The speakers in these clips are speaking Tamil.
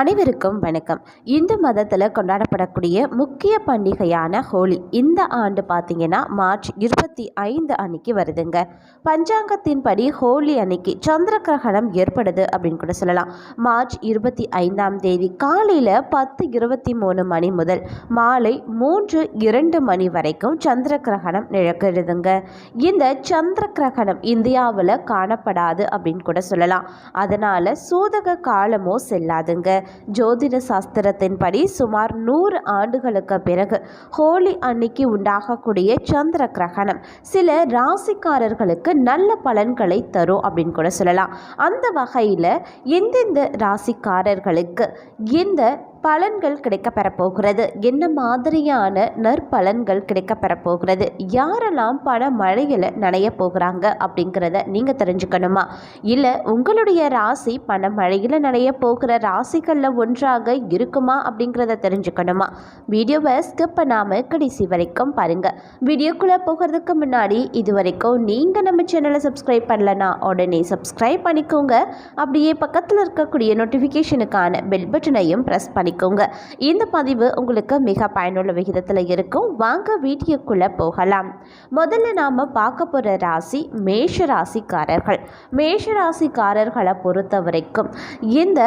அனைவருக்கும் வணக்கம். இந்து மதத்தில் கொண்டாடப்படக்கூடிய முக்கிய பண்டிகையான ஹோலி இந்த ஆண்டு பார்த்தீங்கன்னா மார்ச் இருபத்தி ஐந்து அன்னைக்கு வருதுங்க. பஞ்சாங்கத்தின்படி ஹோலி அன்னைக்கு சந்திர கிரகணம் ஏற்படுது அப்படின்னு கூட சொல்லலாம். மார்ச் இருபத்தி ஐந்தாம் தேதி காலையில் பத்து இருபத்தி மூணு மணி முதல் மாலை மூன்று இரண்டு மணி வரைக்கும் சந்திர கிரகணம் நிழக்கிறதுங்க இந்த சந்திர கிரகணம் இந்தியாவில் காணப்படாது அப்படின்னு கூட சொல்லலாம். அதனால் சூதக காலமோ செல்லாதுங்க. ஜோதிட சாஸ்திரத்தின்படி சுமார் நூறு ஆண்டுகளுக்கு பிறகு ஹோலி அன்னைக்கு உண்டாகக்கூடிய சந்திர கிரகணம் சில ராசிக்காரர்களுக்கு நல்ல பலன்களை தரும் அப்படின்னு கூட சொல்லலாம். அந்த வகையில் எந்தெந்த ராசிக்காரர்களுக்கு இந்த பலன்கள் கிடைக்கப்பெறப் போகிறது என்ன மாதிரியான நற்பலன்கள் கிடைக்கப்பெறப்போகிறது? யாரெல்லாம் பண மழையில் நனைய போகிறாங்க அப்படிங்கிறத நீங்கள் தெரிஞ்சுக்கணுமா? இல்லை உங்களுடைய ராசி பண மழையில் நனைய போகிற ராசிகளில் ஒன்றாக இருக்குமா அப்படிங்கிறத தெரிஞ்சுக்கணுமா? வீடியோவை ஸ்கிப் பண்ணாமல் கடைசி வரைக்கும் பாருங்கள் வீடியோக்குள்ளே போகிறதுக்கு முன்னாடி இது வரைக்கும் நீங்கள் நம்ம சேனலை சப்ஸ்கிரைப் பண்ணலனா உடனே சப்ஸ்கிரைப் பண்ணிக்கோங்க. அப்படியே பக்கத்தில் இருக்கக்கூடிய நோட்டிஃபிகேஷனுக்கான பெல் பட்டனையும் ப்ரெஸ் பண்ணி பண்ணிக்கோங்க இந்த பதிவு உங்களுக்கு மிக பயனுள்ள விகிதத்தில் இருக்கும். வாங்க வீடியோக்குள்ளே போகலாம். முதல்ல நாம் பார்க்க போகிற ராசி மேஷ ராசிக்காரர்கள். மேஷ ராசிக்காரர்களை பொறுத்த வரைக்கும் இந்த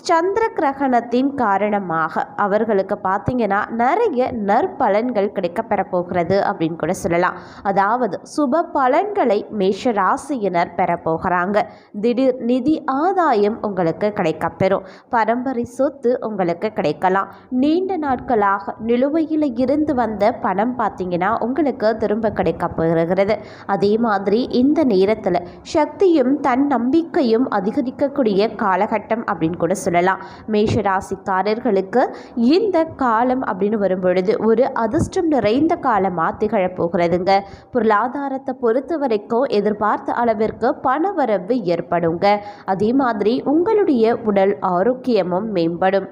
சந்திர கிரகணத்தின் காரணமாக அவர்களுக்கு பார்த்தீங்கன்னா நிறைய நற்பலன்கள் கிடைக்கப்பெற போகிறது அப்படின்னு கூட சொல்லலாம். அதாவது சுப பலன்களை மேஷ ராசியினர் பெறப்போகிறாங்க திடீர் நிதி ஆதாயம் உங்களுக்கு கிடைக்கப்பெறும். பரம்பரை சொத்து உங்களுக்கு கிடைக்கலாம். நீண்ட நாட்களாக நிலுவையில் இருந்து வந்த பணம் பார்த்தீங்கன்னா உங்களுக்கு திரும்ப கிடைக்க போகிறது. அதே மாதிரி இந்த நேரத்தில் சக்தியும் தன் நம்பிக்கையும் அதிகரிக்கக்கூடிய காலகட்டம் அப்படின்னு கூட சொல்லலாம். மேஷ ராசிக்காரர்களுக்கு இந்த காலம் அப்படின்னு வரும்பொழுது ஒரு அதிர்ஷ்டம் நிறைந்த காலமாக திகழப்போகிறதுங்க. பொருளாதாரத்தை பொறுத்த வரைக்கும் எதிர்பார்த்த அளவிற்கு பண வரவு ஏற்படுங்க. அதே மாதிரி உங்களுடைய உடல் ஆரோக்கியமும் மேம்படும்.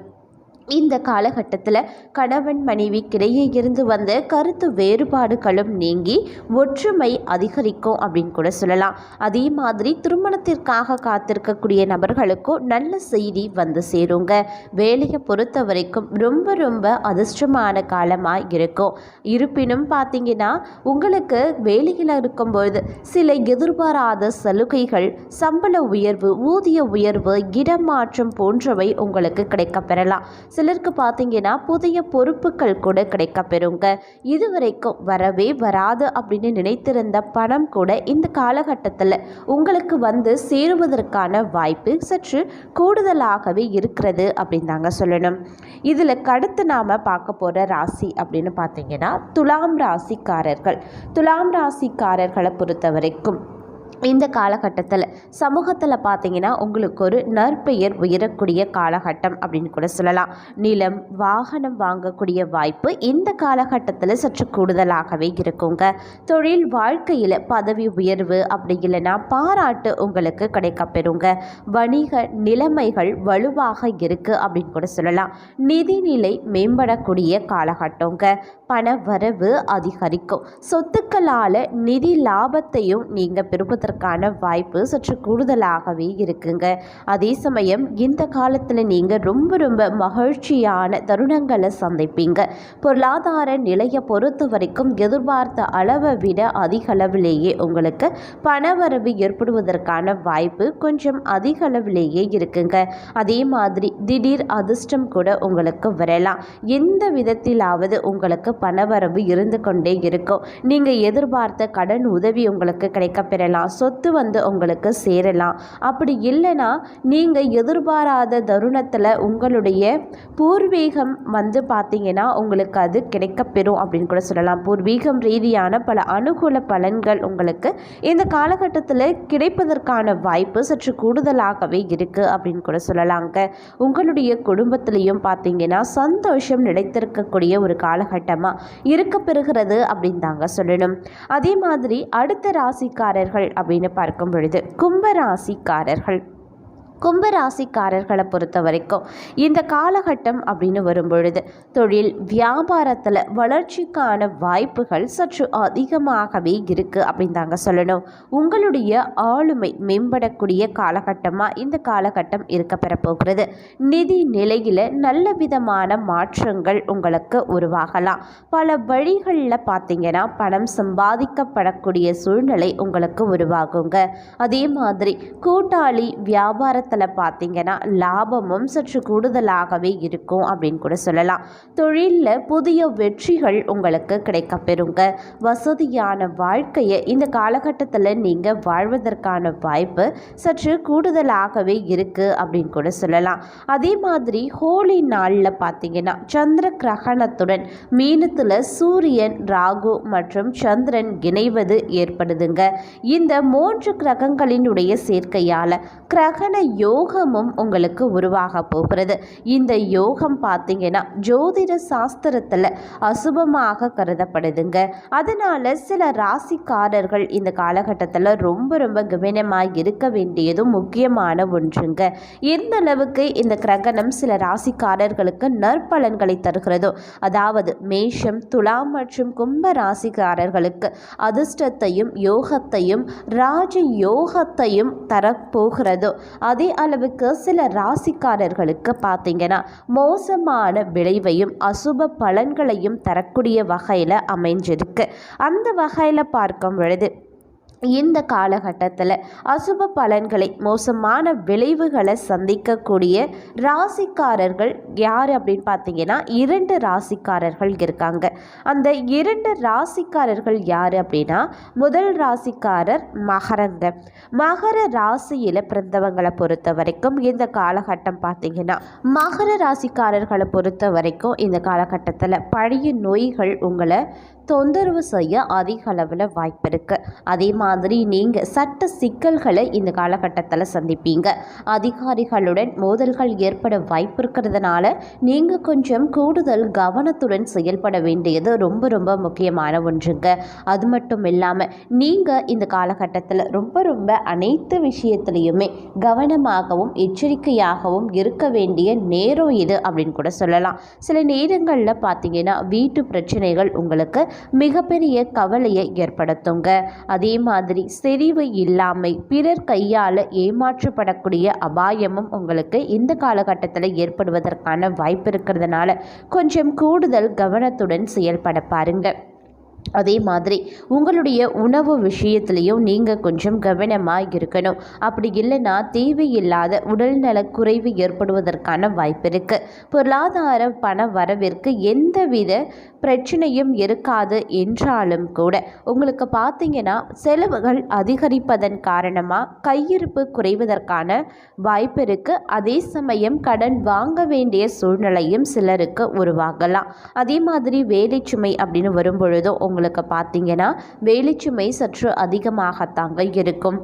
இந்த காலகட்டத்தில் கணவன் மனைவிக்கிடையே இருந்து வந்த கருத்து வேறுபாடுகளும் நீங்கி ஒற்றுமை அதிகரிக்கும் அப்படின்னு கூட சொல்லலாம். அதே மாதிரி திருமணத்திற்காக காத்திருக்கக்கூடிய நபர்களுக்கும் நல்ல செய்தி வந்து சேருங்க. வேலையை பொறுத்த வரைக்கும் ரொம்ப ரொம்ப அதிர்ஷ்டமான காலமாக இருக்கும். இருப்பினும் பார்த்தீங்கன்னா உங்களுக்கு வேலையில் இருக்கும்பொழுது சில எதிர்பாராத சலுகைகள் சம்பள உயர்வு ஊதிய உயர்வு இடமாற்றம் போன்றவை உங்களுக்கு கிடைக்கப்பெறலாம். சிலருக்கு பார்த்தீங்கன்னா புதிய பொறுப்புகள் கூட கிடைக்க பெறுங்க இதுவரைக்கும் வரவே வராது அப்படின்னு நினைத்திருந்த பணம் கூட இந்த காலகட்டத்தில் உங்களுக்கு வந்து சேருவதற்கான வாய்ப்பு சற்று கூடுதலாகவே இருக்கிறது அப்படின்னு தாங்க சொல்லணும். இதில் கடுத்து நாம் பார்க்க போகிற ராசி அப்படின்னு பார்த்தீங்கன்னா துலாம் ராசிக்காரர்கள். துலாம் ராசிக்காரர்களை பொறுத்த வரைக்கும் இந்த காலகட்டத்தில் சமூகத்தில் பார்த்தீங்கன்னா உங்களுக்கு ஒரு நற்பெயர் உயரக்கூடிய காலகட்டம் அப்படின்னு கூட சொல்லலாம். நிலம் வாகனம் வாங்கக்கூடிய வாய்ப்பு இந்த காலகட்டத்தில் சற்று கூடுதலாகவே இருக்குங்க. தொழில் வாழ்க்கையில் பதவி உயர்வு அப்படி இல்லைன்னா பாராட்டு உங்களுக்கு கிடைக்கப்பெறுங்க. வணிக நிலைமைகள் வலுவாக இருக்குது அப்படின்னு கூட சொல்லலாம். நிதிநிலை மேம்படக்கூடிய காலகட்டங்க. பண வரவு அதிகரிக்கும். சொத்துக்களால் நிதி லாபத்தையும் நீங்கள் பெறுவது கிடைப்பதற்கான வாய்ப்பு சற்று கூடுதலாகவே இருக்குங்க. அதே சமயம் இந்த காலத்தில் நீங்கள் ரொம்ப ரொம்ப மகிழ்ச்சியான தருணங்களை சந்திப்பீங்க. பொருளாதார நிலையை பொறுத்த வரைக்கும் எதிர்பார்த்த அளவை விட அதிக அளவிலேயே உங்களுக்கு பணவரவு ஏற்படுவதற்கான வாய்ப்பு கொஞ்சம் அதிக அளவிலேயே இருக்குங்க. அதே மாதிரி திடீர் அதிர்ஷ்டம் கூட உங்களுக்கு வரலாம். எந்த விதத்திலாவது உங்களுக்கு பணவரவு இருந்து கொண்டே இருக்கும். நீங்கள் எதிர்பார்த்த கடன் உதவி உங்களுக்கு கிடைக்கப்பெறலாம். சொத்து வந்து உங்களுக்கு சேரலாம். அப்படி இல்லைன்னா நீங்கள் எதிர்பாராத தருணத்தில் உங்களுடைய பூர்வீகம் வந்து பார்த்தீங்கன்னா உங்களுக்கு அது கிடைக்கப்பெறும் அப்படின்னு கூட சொல்லலாம். பூர்வீகம் ரீதியான பல அனுகூல பலன்கள் உங்களுக்கு இந்த காலகட்டத்தில் கிடைப்பதற்கான வாய்ப்பு சற்று கூடுதலாகவே இருக்குது அப்படின்னு கூட சொல்லலாங்க. உங்களுடைய குடும்பத்திலையும் பார்த்தீங்கன்னா சந்தோஷம் நிலைத்திருக்கக்கூடிய ஒரு காலகட்டமாக இருக்க பெறுகிறது அப்படின்னு தாங்க சொல்லணும். அதே மாதிரி அடுத்த ராசிக்காரர்கள் அப்படின்னு பார்க்கும் பொழுது கும்பராசிக்காரர்கள். கும்பராசிக்காரர்களை பொறுத்த வரைக்கும் இந்த காலகட்டம் அப்படின்னு வரும்பொழுது தொழில் வியாபாரத்தில் வளர்ச்சிக்கான வாய்ப்புகள் சற்று அதிகமாகவே இருக்குது அப்படின்னு தாங்க சொல்லணும். உங்களுடைய ஆளுமை மேம்படக்கூடிய காலகட்டமாக இந்த காலகட்டம் இருக்க பெறப்போகிறது? நிதி நிலையில் நல்ல விதமான மாற்றங்கள் உங்களுக்கு உருவாகலாம். பல வழிகளில் பார்த்தீங்கன்னா பணம் சம்பாதிக்கப்படக்கூடிய சூழ்நிலை உங்களுக்கு உருவாகுங்க. அதே மாதிரி கூட்டாளி வியாபாரத்தில் பார்த்தீங்கன்னா லாபமும் சற்று கூடுதலாகவே இருக்கும் அப்படின்னு கூட சொல்லலாம். தொழிலில் புதிய வெற்றிகள் உங்களுக்கு கிடைக்கப்பெறுங்க. வசதியான வாழ்க்கையை இந்த காலகட்டத்தில் நீங்கள் வாழ்வதற்கான வாய்ப்பு சற்று கூடுதலாகவே இருக்குது அப்படின்னு கூட சொல்லலாம். அதே மாதிரி ஹோலி நாளில் பார்த்தீங்கன்னா சந்திர கிரகணத்துடன் மீனத்தில் சூரியன் ராகு மற்றும் சந்திரன் இணைவது ஏற்படுதுங்க. இந்த மூன்று கிரகங்களினுடைய சேர்க்கையால் கிரகண யோகமும் உங்களுக்கு உருவாக போகிறது. இந்த யோகம் பார்த்தீங்கன்னா ஜோதிட சாஸ்திரத்தில் அசுபமாக கருதப்படுதுங்க. அதனால் சில ராசிக்காரர்கள் இந்த காலகட்டத்தில் ரொம்ப ரொம்ப கவனமாக இருக்க வேண்டியதும் முக்கியமான ஒன்றுங்க. எந்த அளவுக்கு இந்த கிரகணம் சில ராசிக்காரர்களுக்கு நற்பலன்களை தருகிறதோ அதாவது மேஷம் துலாம் மற்றும் கும்ப ராசிக்காரர்களுக்கு அதிர்ஷ்டத்தையும் யோகத்தையும் ராஜ யோகத்தையும் தரப்போகிறதோ அதே அளவுக்கு சில ராசிக்காரர்களுக்கு பார்த்தீங்கன்னா மோசமான விளைவையும் அசுப பலன்களையும் தரக்கூடிய வகையில் அமைஞ்சிருக்கு. அந்த வகையில் பார்க்கும் பொழுது இந்த காலகட்டத்தில் அசுப பலன்களை மோசமான விளைவுகளை சந்திக்கக்கூடிய ராசிக்காரர்கள் யார் அப்படின்னு பார்த்தீங்கன்னா இரண்டு ராசிக்காரர்கள் இருக்காங்க. அந்த இரண்டு ராசிக்காரர்கள் யார் அப்படின்னா முதல் ராசிக்காரர் மகரங்க. மகர ராசியில் பிறந்தவங்களை பொறுத்த வரைக்கும் இந்த காலகட்டம் பார்த்தீங்கன்னா மகர ராசிக்காரர்களை பொறுத்த வரைக்கும் இந்த காலகட்டத்தில் பழைய நோய்கள் உங்களை தொந்தரவு செய்ய அதிக அளவில் வாய்ப்பு இருக்குது அதே மாதிரி நீங்கள் சட்ட சிக்கல்களை இந்த காலகட்டத்தில் சந்திப்பீங்க. அதிகாரிகளுடன் மோதல்கள் ஏற்பட வாய்ப்பு இருக்கிறதுனால நீங்கள் கொஞ்சம் கூடுதல் கவனத்துடன் செயல்பட வேண்டியது ரொம்ப ரொம்ப முக்கியமான ஒன்றுங்க. அது மட்டும் இல்லாமல் நீங்கள் இந்த காலகட்டத்தில் ரொம்ப ரொம்ப அனைத்து விஷயத்துலையுமே கவனமாகவும் எச்சரிக்கையாகவும் இருக்க வேண்டிய நேரம் இது அப்படின்னு கூட சொல்லலாம். சில நேரங்களில் பார்த்தீங்கன்னா வீட்டு பிரச்சனைகள் உங்களுக்கு மிகப்பெரிய கவலையை ஏற்படுத்துங்க. அதே மாதிரி செறிவு இல்லாமை பிறர் கையால் ஏமாற்றப்படக்கூடிய அபாயமும் உங்களுக்கு இந்த காலகட்டத்தில் ஏற்படுவதற்கான வாய்ப்பு இருக்கிறதுனால கொஞ்சம் கூடுதல் கவனத்துடன் செயல்பட பாருங்கள் அதே மாதிரி உங்களுடைய உணவு விஷயத்துலேயும் நீங்கள் கொஞ்சம் கவனமாக இருக்கணும். அப்படி இல்லைன்னா தேவையில்லாத உடல்நல குறைவு ஏற்படுவதற்கான வாய்ப்பு இருக்குது பொருளாதார பண வரவிற்கு எந்தவித பிரச்சனையும் இருக்காது என்றாலும் கூட உங்களுக்கு பார்த்தீங்கன்னா செலவுகள் அதிகரிப்பதன் காரணமாக கையிருப்பு குறைவதற்கான வாய்ப்பு இருக்குது அதே சமயம் கடன் வாங்க வேண்டிய சூழ்நிலையும் சிலருக்கு உருவாகலாம். அதே மாதிரி வேலை சுமை அப்படின்னு வரும்பொழுதும் உங்களுக்கு பார்த்தீங்கன்னா வேலைச்சுமை சற்று அதிகமாகத்தாங்க இருக்கும்.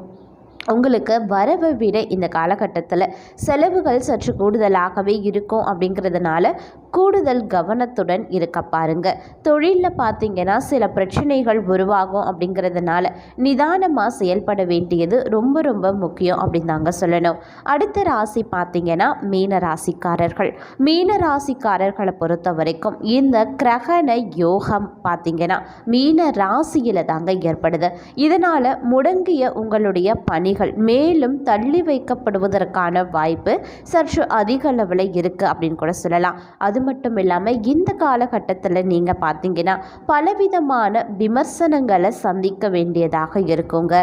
உங்களுக்கு வரவை விட இந்த காலகட்டத்தில் செலவுகள் சற்று கூடுதலாகவே இருக்கும் அப்படிங்கிறதுனால கூடுதல் கவனத்துடன் இருக்க பாருங்க. தொழிலில் பார்த்தீங்கன்னா சில பிரச்சனைகள் உருவாகும் அப்படிங்கிறதுனால நிதானமாக செயல்பட வேண்டியது ரொம்ப ரொம்ப முக்கியம் அப்படின்னு தாங்க சொல்லணும். அடுத்த ராசி பார்த்தீங்கன்னா மீன ராசிக்காரர்கள். மீன ராசிக்காரர்களை பொறுத்த வரைக்கும் இந்த கிரகண யோகம் பார்த்தீங்கன்னா மீன ராசியில் தாங்க ஏற்படுது. இதனால் முடங்கிய உங்களுடைய பணி பணிகள் மேலும் தள்ளி வைக்கப்படுவதற்கான வாய்ப்பு சற்று அதிக அளவில் இருக்குது அப்படின்னு கூட சொல்லலாம். அது மட்டும் இல்லாமல் இந்த காலகட்டத்தில் நீங்கள் பார்த்தீங்கன்னா பலவிதமான விமர்சனங்களை சந்திக்க வேண்டியதாக இருக்குங்க.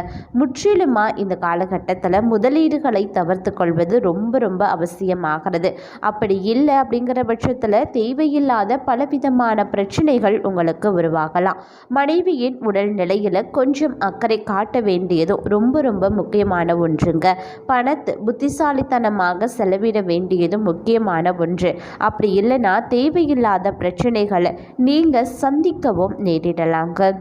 முற்றிலுமாக இந்த காலகட்டத்தில் முதலீடுகளை தவிர்த்து கொள்வது ரொம்ப ரொம்ப அவசியமாகிறது. அப்படி இல்லை அப்படிங்கிற பட்சத்தில் தேவையில்லாத பலவிதமான பிரச்சனைகள் உங்களுக்கு உருவாகலாம். மனைவியின் உடல்நிலையில் கொஞ்சம் அக்கறை காட்ட வேண்டியதும் ரொம்ப ரொம்ப முக்கியம் முக்கியமான ஒன்றுங்க. பணத்தை புத்திசாலித்தனமாக செலவிட வேண்டியது முக்கியமான ஒன்று. அப்படி இல்லைன்னா தேவையில்லாத பிரச்சனைகளை நீங்கள் சந்திக்கவும் நேரிடலாங்க.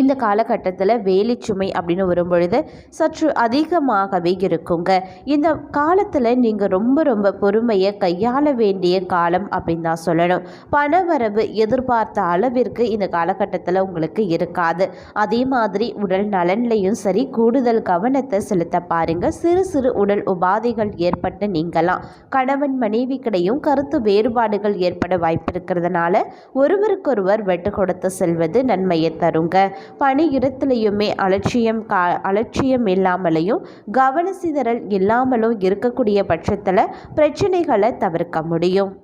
இந்த காலகட்டத்தில் வேலைச்சுமை அப்படின்னு வரும்பொழுது சற்று அதிகமாகவே இருக்குங்க. இந்த காலத்தில் நீங்கள் ரொம்ப ரொம்ப பொறுமையை கையாள வேண்டிய காலம் அப்படின்னு தான் சொல்லணும். பணவரவு எதிர்பார்த்த அளவிற்கு இந்த காலகட்டத்தில் உங்களுக்கு இருக்காது. அதே மாதிரி உடல் நலன்லையும் சரி கூடுதல் கவனத்தை செலுத்த பாருங்க. சிறு சிறு உடல் உபாதைகள் ஏற்பட்டு நீங்கலாம். கணவன் மனைவி கிடையும் கருத்து வேறுபாடுகள் ஏற்பட வாய்ப்பு இருக்கிறதுனால ஒருவருக்கொருவர் வெட்டு கொடுத்து செல்வது நன்மையை தருங்க. பணியிடத்துலையுமே அலட்சியம் கா அலட்சியம் இல்லாமலையும் கவன சிதறல் இல்லாமலும் இருக்கக்கூடிய பட்சத்தில் பிரச்சனைகளை தவிர்க்க முடியும்.